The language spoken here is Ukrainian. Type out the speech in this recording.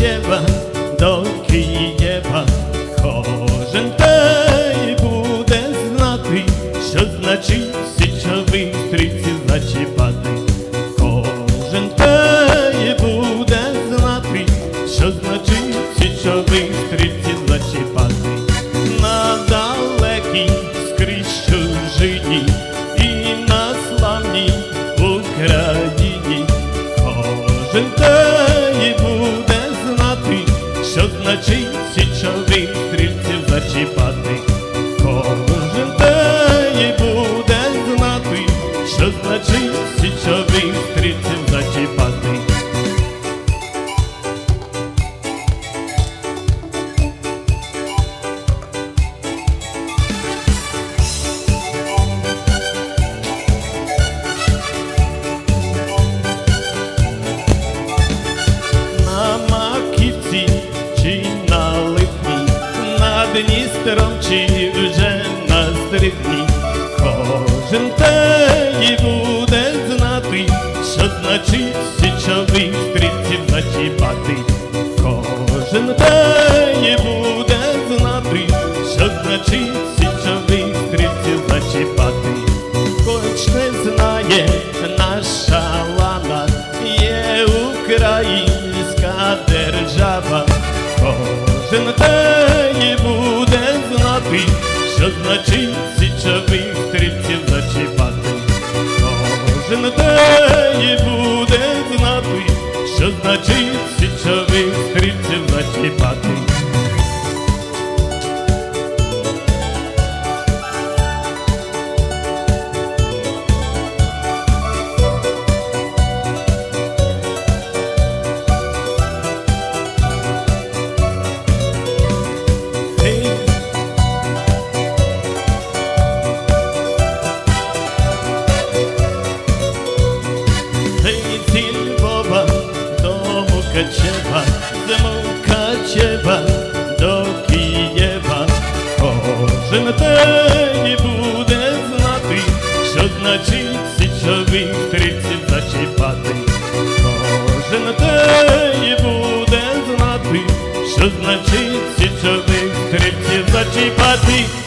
щеба, до Києва, кожен день буде знати, що значить січовий стрільці зачіпати. Кожен день буде знати, що значить січовий стрільці зачіпати. На далекій скрізь чужині і на славній Україні. Кожен день що значить січових стрільців зачіпати. Дністром чи вже на стрибні. Кожен те і буде знати, що значить січових стрільців зачіпати. Кожен те і буде знати, що значить січових стрільців зачіпати. Хоч не знає наша лана, є українська держава, кожен день буде знати, що значить січових стрільців зачіпати. Кожен день буде знати, що значить січових стрільців зачіпати. Мукачева, з Мукачева до Києва. Кожен день буде знати, що значить січових стрільців зачіпати. Кожен день буде знати, що значить січових стрільців зачіпати.